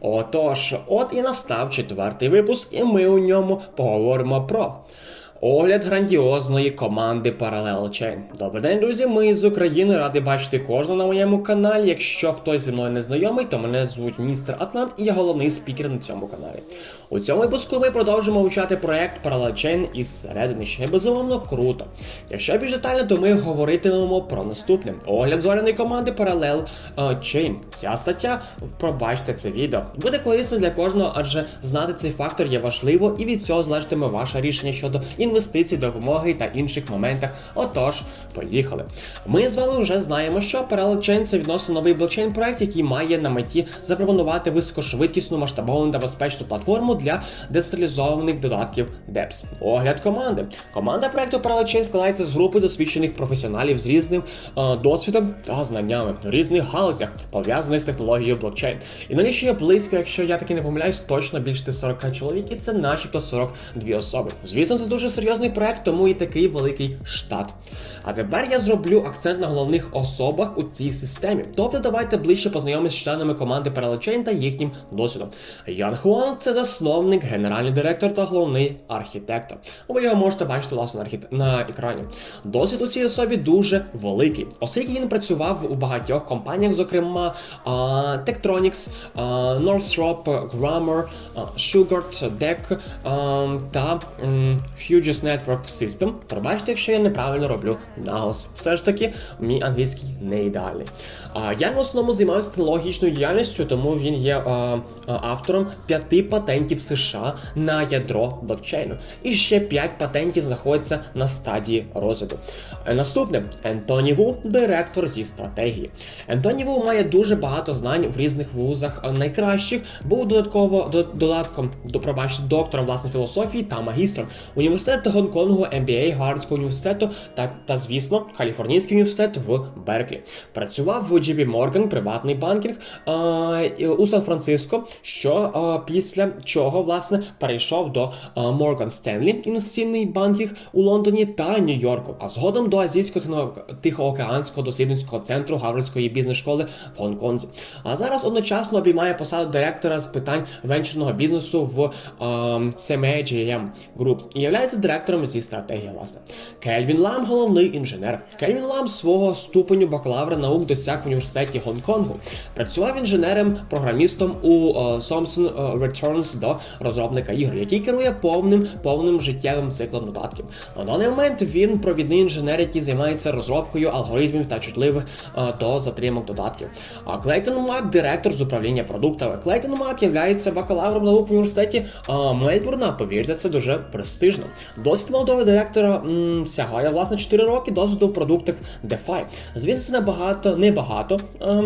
Отож, от і настав четвертий випуск, і ми у ньому поговоримо про. Огляд грандіозної команди Parallel Chain. Добрий день, друзі. Ми з України раді бачити кожного на моєму каналі. Якщо хтось зі мною не знайомий, то мене звуть містер Атлант і я головний спікер на цьому каналі. У цьому випуску ми продовжимо вивчати проект Parallel Chain із середини, що є безумовно круто. Якщо більш детально, то ми говоритимемо про наступне: огляд зоряної команди Parallel е, Chain. Ця стаття, пробачте це відео, буде корисним для кожного, адже знати цей фактор є важливо, і від цього залежатиме ваше рішення щодо інвестицій, допомоги та інших моментах. Отож, поїхали. Ми з вами вже знаємо, що Parallel це відносно новий блокчейн проект, який має на меті запропонувати високошвидкісну масштабовану та безпечну платформу для децентралізованих додатків DEPS. Огляд команди. Команда проекту Parallel складається з групи досвідчених професіоналів з різним е, досвідом та знаннями в різних галузях, пов'язаних з технологією блокчейн. І налічує близько, якщо я таки не помиляюсь, точно більше 40 чоловік, і це начебто 42 особи. Звісно, це дуже серйозний проект, тому і такий великий штат. А тепер я зроблю акцент на головних особах у цій системі. Тобто давайте ближче познайомимося з членами команди Parallel та їхнім досвідом. Ян Хуанг це засновник, генеральний директор та головний архітектор. Ви його можете бачити власне на, архіт... на екрані. Досвід у цій особі дуже великий, оскільки він працював у багатьох компаніях, зокрема а, Tektronix, а, Northrop, Grammar, а, Shugart, DEC а, та м, Hughes Network System. Пробачте, якщо я неправильно роблю наголос. Все ж таки, мій англійський не ідеальний. А, я в основному займаюся технологічною діяльністю, тому він є а, автором п'яти патентів США на ядро блокчейну. І ще п'ять патентів знаходяться на стадії розвитку. Е, Наступне Ентоні Ву, директор зі стратегії. Ентоні Ву має дуже багато знань в різних вузах е, найкращих. Був додатково додатком до пробачте, доктором власне філософії та магістром університету Гонконгу, MBA Гарвардського університету та, та звісно, Каліфорнійський університет в Берклі. Працював в JP Morgan, приватний банкінг у Сан-Франциско, що після чого власне перейшов до Morgan Stanley, інвестиційний банкінг у Лондоні та Нью-Йорку, а згодом до Азійського Тихоокеанського дослідницького центру Гарвардської бізнес-школи в Гонконзі. А зараз одночасно обіймає посаду директора з питань венчурного бізнесу в е, CMA Group і являється директором зі стратегії, власне. Кельвін Лам, головний інженер. Кельвін Лам свого ступеню бакалавра наук досяг в університеті Гонконгу. Працював інженером, програмістом у е, Thomson е, Returns до розробника ігор, який керує повним повним життєвим циклом додатків. На даний момент він провідний інженер, який займається розробкою алгоритмів та чутливих е, до затримок додатків. А Клейтон Мак, директор з управління продуктами. Клейтон Мак є бакалавром наук в університеті Мельбурна. Повірте, це дуже престижно. Досвід молодого директора м, сягає власне 4 роки досвіду в продуктах DeFi. Звісно, це небагато, небагато. е,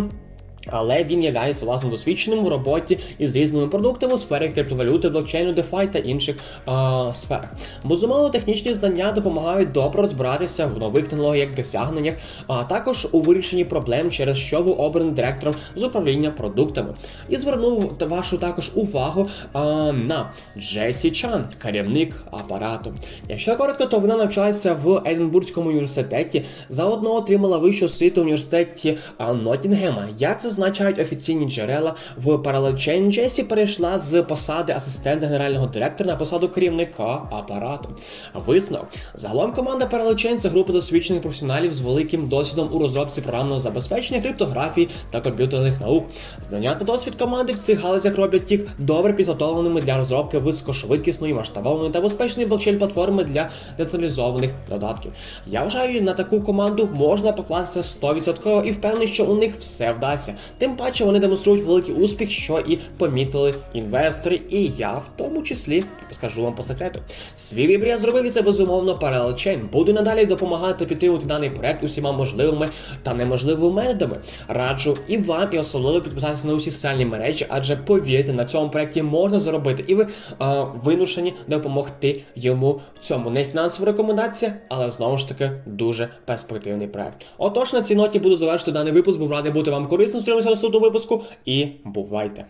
але він є власне досвідченим в роботі із різними продуктами у сфері криптовалюти, блокчейну, DeFi та інших а, сферах. Безумовно, технічні знання допомагають добре розбиратися в нових технологіях, досягненнях, а також у вирішенні проблем, через що був обраний директором з управління продуктами. І звернув вашу також увагу а, на Джесі Чан, керівник апарату. Якщо коротко, то вона навчалася в Единбурзькому університеті, заодно отримала вищу освіту в університеті а, Ноттінгема. Як зазначають офіційні джерела, в Parallel Chain Джесі перейшла з посади асистента генерального директора на посаду керівника апарату. Висновок. Загалом команда Parallel це група досвідчених професіоналів з великим досвідом у розробці програмного забезпечення, криптографії та комп'ютерних наук. Знання та досвід команди в цих галузях роблять їх добре підготовленими для розробки високошвидкісної, масштабованої та безпечної блокчейн-платформи для децентралізованих додатків. Я вважаю, на таку команду можна покластися 100% і впевнений, що у них все вдасться. Тим паче вони демонструють великий успіх, що і помітили інвестори, і я в тому числі скажу вам по секрету. Свій вибір зробив це безумовно Parallel. Буду надалі допомагати підтримувати даний проект усіма можливими та неможливими методами. Раджу і вам, і особливо підписатися на усі соціальні мережі, адже повірте, на цьому проекті можна заробити, і ви е, вимушені допомогти йому в цьому. Не фінансова рекомендація, але знову ж таки дуже перспективний проект. Отож, на цій ноті буду завершити даний випуск. Був радий бути вам корисним. Зустрінемося в наступному випуску і бувайте!